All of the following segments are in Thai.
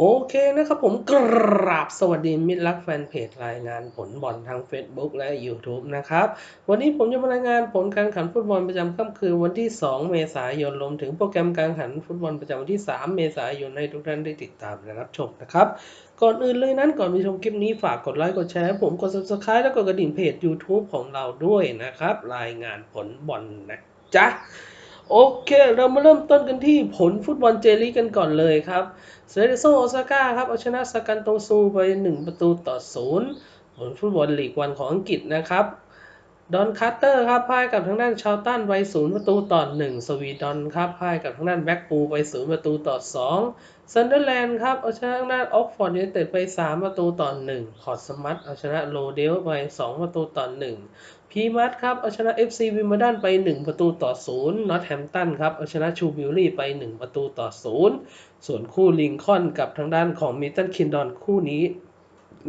โอเคนะครับผมกราบสวัสดีมิตรรักแฟนเพจรายงานผลบอลทาง Facebook และ YouTube นะครับ วันนี้ผมจะมารายงานผลการแข่งขันฟุตบอลประจำค่ำคืนวันที่ 2 เมษายนรวมถึงโปรแกรมการแข่งขันฟุตบอลประจำวันที่ 3 เมษายนให้ทุกท่านได้ติดตามและรับชมนะครับ ก่อนอื่นเลยนั้นก่อนไปชมคลิปนี้ฝากกดไลค์กดแชร์ผมกด subscribe แล้วกดกระดิ่งเพจ YouTube ของเราด้วยนะครับ รายงานผลบอลนะจ๊ะ โอเค เรามาเริ่มต้นกันที่ผลฟุตบอลเจลีกันก่อนเลยครับเซเรโซโอซาก้าครับ เอาชนะซากันโตซูไป 1 ประตูต่อ 0 ผลฟุตบอลลีกวันของอังกฤษนะครับ ดอนคาร์เตอร์ครับพ่ายกับทางด้านชาวตันไป 0 ประตูต่อ 1 สวีดอนครับพ่ายกับทางด้านแบ็กปูไป 0 ประตูต่อ 2 ซันเดอร์แลนด์ครับ เอาชนะทางด้านออกฟอร์ดยูไนเต็ดไป 3 ประตูต่อ 1 คอร์สมัตเอาชนะโลเดลไป 2 ประตูต่อ 1 พีมัตครับ เอาชนะ FC วิมเบลดันไป 1 ประตูต่อ 0นอตแฮมตันครับ เอาชนะชูบิลลี่ไป 1 ประตูต่อ 0 ส่วนคู่ลิงคอนกับทางด้านของมิตตันคินดอนคู่นี้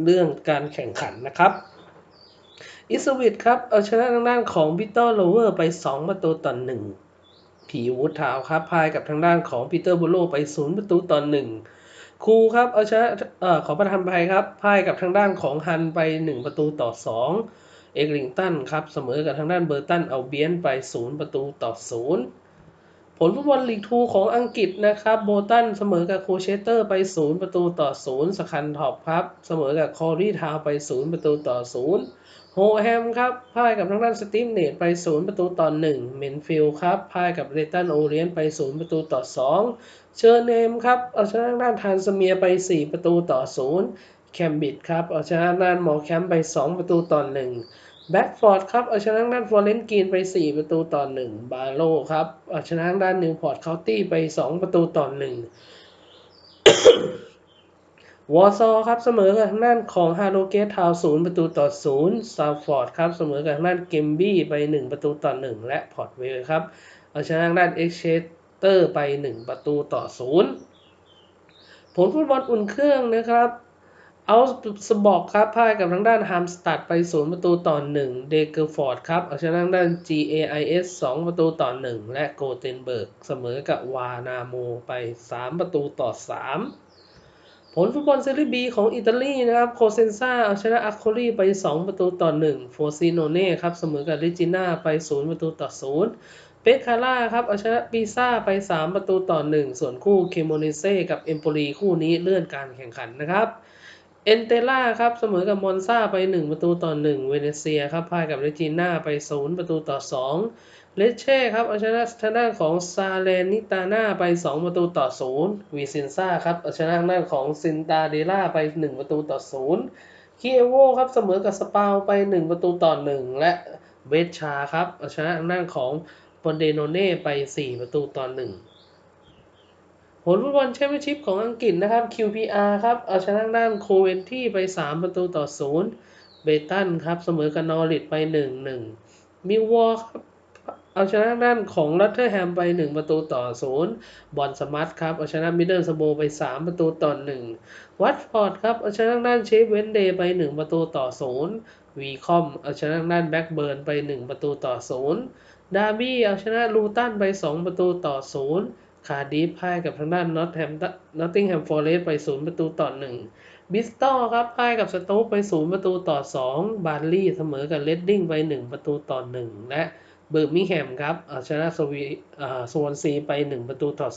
เรื่องการแข่งขันนะครับอิสวิตครับ เอาชนะทางด้านของบิตเตอร์โลเวอร์ไป 2 ประตูต่อ 1 ผีวูดทาวครับพายกับทางด้านของปีเตอร์บูโลไป0ประตูต่อ1ครูครับเอาชนะเอ่อขอประทานภัยครับพายกับทางด้านของฮันไป 1 ประตูต่อ 2 เอกลิงตันครับเสมอกับทางด้านเบอร์ตันเอาเบียนไป 0 ประตูต่อ 0 ผลฟุตบอลลีกทูของอังกฤษนะครับ โบตันเสมอกับโคเชเตอร์ไป 0 ประตูต่อ 0 สคันท็อปครับ เสมอกับคอรีทาวไป 0 ประตูต่อ 0 โฮแฮมครับพ่ายกับทางด้านสตีมเนตไป 0 ประตูต่อ 1 เมนฟิลครับพ่ายกับเรตันโอเรียนไป 0 ประตูต่อ 2 เชอร์เนมครับเอาชนะทางด้านทานสเมียไป 4 ประตูต่อ 0 แคมบิดครับเอาชนะด้านมอแคมไป 2 ประตูต่อ 1 แบ็กฟอร์ดครับ เอาชนะด้านฟลอเรนต์กรีนไป 4 ประตูต่อ 1 บาโลครับ เอาชนะด้านนิวพอร์ตเคาน์ตี้ไป 2 ประตูต่อ 1 วอร์ซอครับ เสมอกับทางด้านของฮาโลเกตทาวศูนย์ประตูต่อศูนย์ซาวฟอร์ดครับ เสมอกับทางด้านเกมบี้ไป 1 ประตูต่อ 1 และพอร์ตเวลครับ เอาชนะด้านเอ็กเชสเตอร์ไป 1 ประตูต่อศูนย์ผลฟุตบอลอุ่นเครื่องนะครับ เอาสบอกครับพ่ายกับทางด้านฮามสตัดไป 0 ประตูต่อ 1 เดเกอร์ฟอร์ดครับเอาชนะทางด้าน GAIS 2 ประตูต่อ 1 และโกเทนเบิร์กเสมอกับวานาโมไป 3 ประตูต่อ 3 ผลฟุตบอลเซรีบีของอิตาลีนะครับโคเซนซาเอาชนะอัคโคลีไป 2 ประตูต่อ 1 โฟซิโนเน่ครับเสมอกับลิจิน่าไป 0 ประตูต่อ 0เปคาร่าครับเอาชนะปีซ่าไป 3 ประตูต่อ 1 ส่วนคู่เคโมเนเซ่กับเอมโปลีคู่นี้เลื่อนการแข่งขันนะครับ เอนเตล่าครับเสมอกับมอนซาไป 1 ประตูต่อ 1 เวเนเซียครับพ่ายกับเรจิน่าไป 0 ประตูต่อ 2 เลเช่ครับเอาชนะทางด้านของซาเลนิตาน่าไป 2 ประตูต่อ 0 วีซินซ่าครับเอาชนะทางด้านของซินตาเดล่าไป 1 ประตูต่อ 0 คีเอโวครับเสมอกับสปาวไป 1 ประตูต่อ 1 และเวชชาครับเอาชนะทางด้านของปอนเดโนเน่ไป 4 ประตูต่อ 1 ลฟุตบอลแชมเปี้ยนชิพของอังกฤษนะครับ QPR ครับ เอาชนะด้านโคเวนที่ไป 3 ประตูต่อ 0 เบตันครับ เสมอกับนอริทไป 1-1 มิววอลครับ เอาชนะด้านของลัตเทอร์แฮมไป 1 ประตูต่อ 0 บอลสมัตครับ เอาชนะมิดเดิลสโบไป 3 ประตูต่อ 1 วัตฟอร์ดครับ เอาชนะด้านเชฟเวนเดย์ไป 1 ประตูต่อ 0 วีคอม เอาชนะด้านแบ็กเบิร์นไป 1 ประตูต่อ 0 ดาร์บี้ เอาชนะลูตันไป 2 ประตูต่อ 0 คาร์ดิฟพ่ายกับทางด้านนอตแฮมนอตติงแฮมฟอร์เรสไป0ประตูต่อ1บิสตอลครับพ่ายกับสโต๊กไป0ประตูต่อ2บาร์ลี่เสมอกับเลดดิ้งไป1ประตูต่อ1และเบิร์มิงแฮมครับเอาชนะสวีสวนซีไป1ประตูต่อ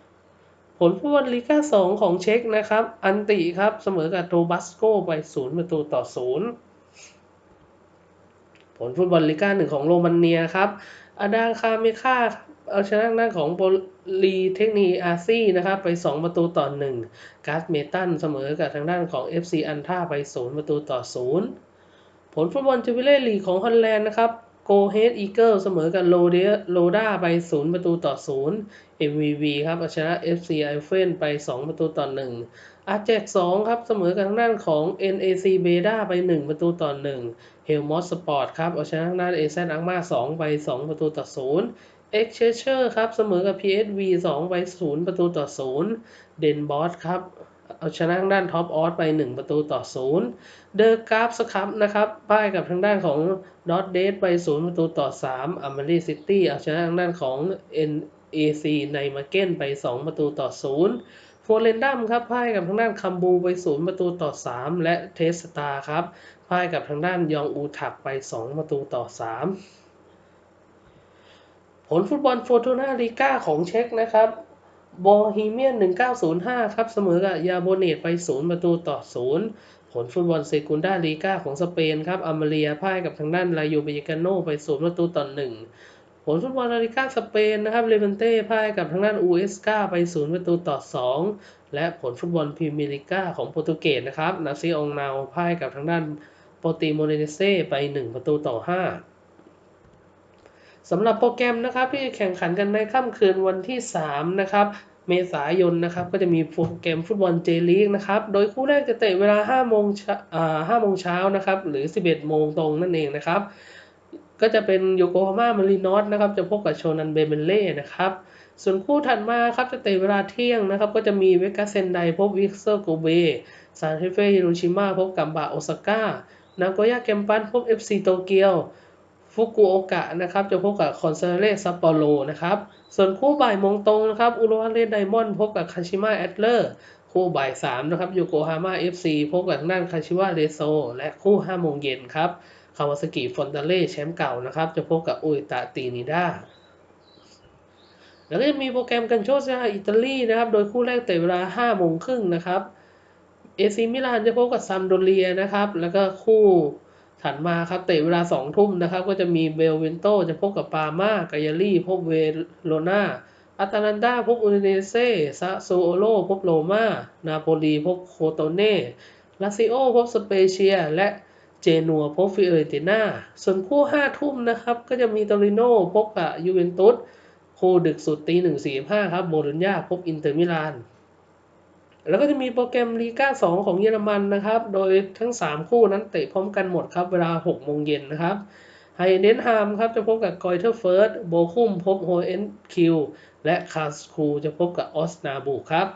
0ผลฟุตบอลลีกา2ของเช็กนะครับ อันติครับเสมอกับโทบัสโกไป0ประตูต่อ0ผลฟุตบอลลีกา1ของโรมาเนียครับอาดาคาเมคา เอาชนะด้านของโปลีเทคนิอาซีนะครับไป 2 ประตูต่อ 1 การ์ดเมตันเสมอกับทางด้านของ FC อันท่าไป 0 ประตูต่อ 0 ผลฟุตบอลจูบิเล่ลีของฮอลแลนด์นะครับโกเฮดอีเกิลเสมอกับโลเดโลด้าไป 0 ประตูต่อ 0 MVV ครับเอาชนะ FC ไอเฟนไป 2 ประตูต่อ 1 อาแจก2ครับเสมอกับทางด้านของ NAC เบดาไป 1 ประตูต่อ 1 เฮลมอสสปอร์ตครับเอาชนะทางด้าน AZ อังมา2ไป 2 ประตูต่อ 0 e x c h a n g e r ครับ เสมอกับ PSV 2ไป0ประตูต่อ 0 เดนบอสครับ เอาชนะทางด้านท็อปออสไป 1 ประตูต่อ 0 เดอะกราฟส์ครับนะครับป้ายกับทางด้านของดอทเดสไป 0 ประตูต่อ 3อัมเบรีซิตี้เอาชนะทางด้านของ NAC ในมาเก้นไป 2 ประตูต่อ 0 โฟเรนดัมครับพ่ายกับทางด้านคัมบูไปศูนย์ประตูต่อ 3 และเทสตาครับพ่ายกับทางด้านยองอูถักไป 2 ประตูต่อ 3 ลฟุตบอลโฟโตนาลีกาของเช็กนะครับบอฮีเมียน 1905 ครับ เสมอกับยาโบเนตไป 0 ประตูต่อ 0 ผลฟุตบอลเซกุนดาลีกาของสเปนครับอเมเรียพ่ายกับทางด้านลายูเบยกาโนไป 0 ประตูต่อ 1 ผลฟุตบอลลาลิกาสเปนนะครับเลเวนเต้พ่ายกับทางด้านอูเอสกาไป 0 ประตูต่อ 2 และผลฟุตบอลพรีเมียร์ลีกาของโปรตุเกสนะครับนาซิองนาวพ่ายกับทางด้านโปรตีโมเนเซไป 1 ประตูต่อ 5 สำหรับโปรแกรมนะครับที่แข่งขันกันในค่ำคืนวันที่ 3 นะครับ เมษายนนะครับ ก็จะมีโปรแกรมฟุตบอลเจลีกนะครับ โดยคู่แรกจะเตะเวลา5โมงอ่าโมงเช้านะครับ หรือ 11 โมงตรงนั่นเองนะครับ ก็จะเป็นโยโกฮาม่ามารีนอสนะครับ จะพบกับโชนันเบเบเล่นะครับส่วนคู่ถัดมาครับจะเตะเวลาเที่ยงนะครับ ก็จะมีเวกาเซนไดพบวิกเซอร์โกเบซานเทเฟฮิโรชิมาพบกับบาโอซาก้า นากย่าเกมปันพบ FC โตเกียว ฟุกุโอกะนะครับจะพบกับคอนเซเรซัปโปโรนะครับ ส่วนคู่บ่ายโมงตรงนะครับอุรุวาเรไดมอนด์พบกับคาชิมะแอตเลอร์คู่บ่ายสามนะครับโยโกฮาม่า FC พบกับทางด้านคาชิวะเรโซและคู่ห้าโมงเย็นครับคาวาซากิฟอนตาเล่แชมป์เก่านะครับ จะพบกับอุยตะตีนิด้าแล้วก็จะมีโปรแกรมกันโชซาอิตาลีนะครับ โดยคู่แรกเตะเวลา5โมงครึ่งนะครับ เอซีมิลานจะพบกับซัมโดเรียนะครับ แล้วก็คู่ ถัดมาครับเตะเวลา2ทุ่มนะครับ ก็จะมีเบลเวนโตจะพบกับปาม่ากายาลีพบเวโรนาอัตาลันดาพบอูเนเซ่ซาโซโอโลพบโรมานาโปลีพบโคโตเน่ลาซิโอพบสเปเชีย และเจนัวพบฟิเอเรติน่าส่วนคู่5ทุ่มนะครับ ก็จะมีตอริโนพบกับยูเวนตุสคู่ดึกสุดตีหนึ่งสี่ห้าครับโบโลญญาพบอินเตอร์มิลาน แล้วก็จะมีโปรแกรมลีกา2ของเยอรมันนะครับ โดยทั้ง 3 คู่นั้นเตะพร้อมกันหมดครับ เวลา 6 โมงเย็นนะครับไฮเดนฮามครับจะพบกับกอยเทอร์เฟิร์สโบคุมพบโฮเอนคิวและคาสคูจะพบกับออสนาบูครับ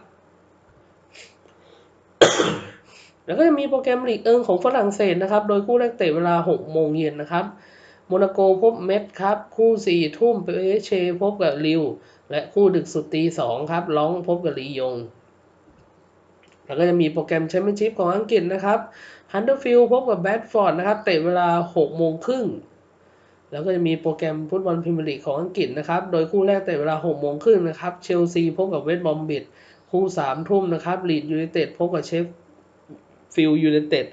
แล้วก็จะมีโปรแกรมลีกเอิงของฝรั่งเศสนะครับ โดยคู่แรกเตะเวลา 6 โมงเย็นนะครับโมนาโกพบเมดครับ คู่ 4 ทุ่มเปเชพบกับริวและคู่ดึกสุดตี2ครับล้องพบกับลียง แล้วก็จะมีโปรแกรมแชมเปี้ยนชิพของอังกฤษนะครับฮันเดอร์ฟิลพบกับแบดฟอร์ดนะครับ เตะเวลา6โมงครึ่ง แล้วก็จะมีโปรแกรมฟุตบอลพรีเมียร์ลีกของอังกฤษนะครับ โดยคู่แรกเตะเวลา6โมงครึ่งนะครับ เชลซีพบกับเวสต์บอมบิดคู่3ทุ่มนะครับลีดยูไนเต็ดพบกับเชฟฟิลด์ยูไนเต็ด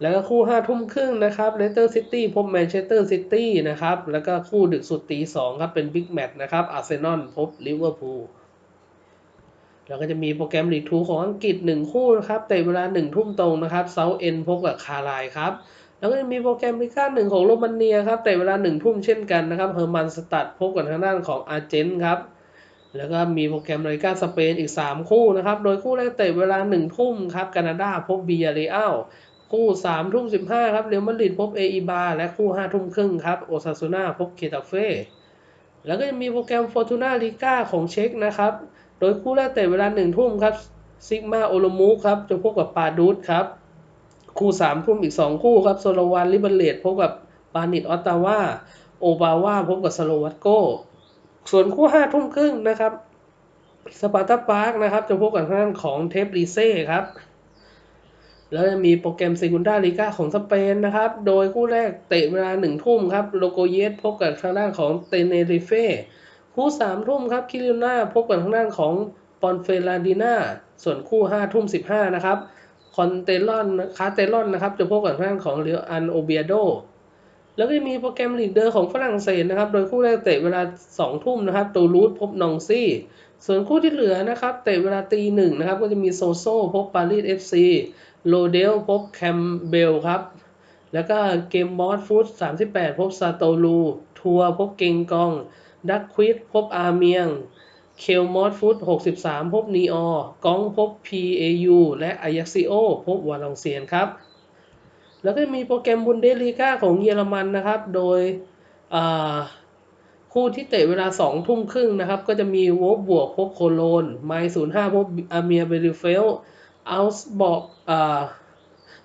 แล้วก็คู่5ทุ่มครึ่งนะครับเลสเตอร์ซิตี้พบแมนเชสเตอร์ซิตี้นะครับ แล้วก็คู่ดึกสุดตี2ครับเป็นบิ๊กแมตช์นะครับอาร์เซนอลพบลิเวอร์พูล แล้วก็จะมีโปรแกรมลีกทูของอังกฤษ 1 คู่นะครับเตะเวลา 1 ทุ่มตรงนะครับเซาเอ็นพบกับคาไลครับแล้วก็จะมีโปรแกรมลีก้าหนึ่งของโรมาเนียครับเตะเวลา1ทุ่มเช่นกันนะครับเฮอร์มันสตัดพบกับทางด้านของอาร์เจนครับแล้วก็มีโปรแกรมลาลิก้าสเปนอีก 3 คู่นะครับโดยคู่แรกเตะเวลา 1 ทุ่มครับแคนาดาพบบียาเรอัลคู่3ทุ่ม15ครับเรอัลมาดริดพบเออีบาและคู่5ทุ่มครึ่งครับโอซาซูนาพบเคตาเฟ่แล้วก็จะมีโปรแกรมฟอร์ตูนาลิก้าของเช็กนะครับ โดยคู่แรกเตะเวลา1ทุ่มครับซิกมาโอโลมูครับจะพบกับปาดูดครับ คู่3ทุ่มอีก2คู่ครับโซโลวานลิเบเลตพบกับปานิตออตตาวาโอบาวาพบกับสโลวัตโก ส่วนคู่5ทุ่มครึ่งนะครับสปาร์ตาปาร์กนะครับจะพบกับทางด้านของเทปลีเซ่ครับ แล้วจะมีโปรแกรมเซกุนดาลิก้าของสเปนนะครับ โดยคู่แรกเตะเวลา1ทุ่มครับ โลโกเยสพบกับทางด้านของเตเนริเฟ่ คู่3ทุ่มครับคิริน่าพบกับทางด้านของปอนเฟลาดิน่าส่วนคู่5ทุ่ม15นะครับคอนเตลอนคาเตลอนนะครับจะพบกับทางด้านของเรียวอันโอเบียโดแล้วก็มีโปรแกรมลีดเดอร์ของฝรั่งเศสนะครับ โดยคู่แรกเตะเวลา2ทุ่มนะครับตูรูสพบนองซี่ ส่วนคู่ที่เหลือนะครับเตะเวลาตีหนึ่งนะครับ ก็จะมีโซโซพบปารีสเอฟซีโลเดลพบแคมเบลครับ แล้วก็เกมมอสฟูด38 พบซาโตลู ทัวร์พบเกงกอง ดักควิดพบอาเมียง เคลมอสฟูด63 พบนีออกองพบ PAU และอายักซิโอพบวาลองเซียนครับ แล้วก็มีโปรแกรมบุนเดสลีกาของเยอรมันนะครับ โดยคู่ที่เตะเวลา 2 ทุ่มครึ่งนะครับ ก็จะมีวอฟบวกพบโคโลน ไมล์05พบอาเมียเบริเฟลอัลส์บอก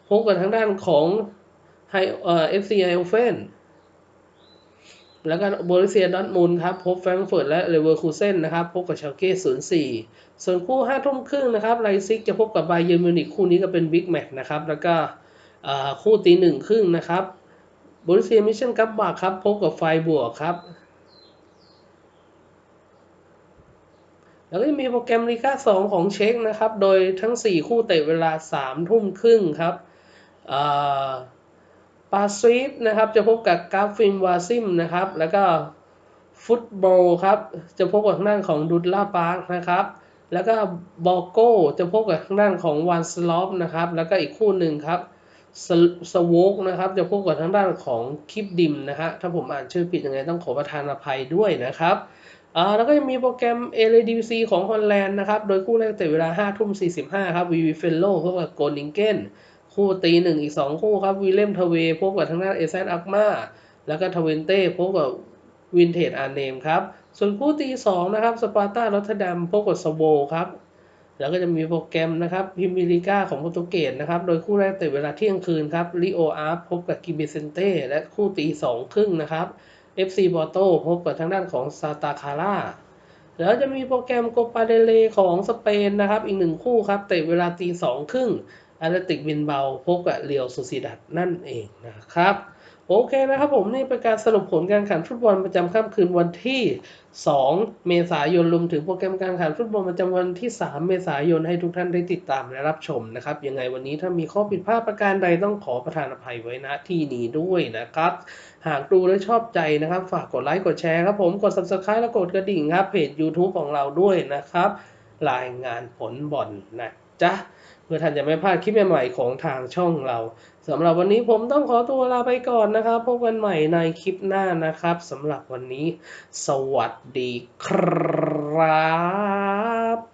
พบกับทางด้านของไฮเอฟซีไฮโอเฟน แล้วก็โบริเซียดอทมุนครับพบแฟรงก์เฟิร์ตและเลเวอร์คูเซนนะครับพบกับเชลเก้04ส่วนคู่5ทุ่มครึ่งนะครับไลซิกจะพบกับไบเยอร์มิวนิกคู่นี้ก็เป็นบิ๊กแมตช์นะครับแล้วก็คู่ตีหนึ่งครึ่งนะครับบริเซียมิชชั่นกับบาครับพบกับไฟบวกครับ แล้วก็มีโปรแกรมลีกา2ของเช็กนะครับ โดยทั้ง 4 คู่เตะเวลา3ทุ่มครึ่งครับ ปาซีฟนะครับจะพบกับกราฟินวาซิมนะครับ แล้วก็ฟุตบอลครับจะพบกับทางด้านของดุลลาปาร์กนะครับ แล้วก็บอกโก้จะพบกับทางด้านของวันสลอปนะครับ แล้วก็อีกคู่หนึ่งครับสวกนะครับจะพบกับทางด้านของคลิปดิมนะฮะถ้าผมอ่านชื่อผิดยังไงต้องขอประทานอภัยด้วยนะครับอ่าแล้วก็ยังมีโปรแกรม l a d c ของฮอลแลนด์นะครับ โดยคู่แรกแต่เวลา5ทุ่ม45ครับวีวีเฟลโลพบกับโกลนิงเกน คู่ตีหนึ่งอีก2คู่ครับวิลเลมทเวพบกับทางด้านเอเซนอักมาแล้วก็ทเวนเต้พบกับวินเทจอาร์เนมครับ ส่วนคู่ตี2นะครับสปาร์ตาลอตเทดัมพบกับสโวครับ แล้วก็จะมีโปรแกรมนะครับพิมิลิก้าของโปรตุเกสนะครับ โดยคู่แรกแต่เวลาเที่ยงคืนครับลิโออาร์พบกับกิเบเซนเต้และคู่ตีสองครึ่งนะครับ FC บอโต้พบกับทางด้านของซาตาคาร่าแล้วจะมีโปรแกรมโกปาเดเลของสเปนนะครับ อีกหนึ่งคู่ครับเตะเวลาตีสองครึ่ง อาร์ติกวินเบาพบกับเรียวซูซิดัดนั่นเองนะครับโอเคนะครับผมนี่เป็นการสรุปผลการแข่งขันฟุตบอลประจำค่ำคืนวันที่ 2 เมษายนรวมถึงโปรแกรมการแข่งขันฟุตบอลประจำวันที่ 3 เมษายนให้ทุกท่านได้ติดตามและรับชมนะครับยังไงวันนี้ถ้ามีข้อผิดพลาดประการใดต้องขอประทานอภัยไว้ณที่นี้ด้วยนะครับ หากดูและชอบใจนะครับ ฝากกดไลค์กดแชร์ครับผมกด subscribe และกดกระดิ่งครับเพจ YouTube ของเราด้วยนะครับรายงานผลบอลนะจ๊ะ พื่อท่านจะไม่พลาดคลิปใหม่ๆของทางช่องเราสำหรับวันนี้ผมต้องขอตัวลาไปก่อนนะครับ พบกันใหม่ในคลิปหน้านะครับสำหรับวันนี้ สวัสดีครับ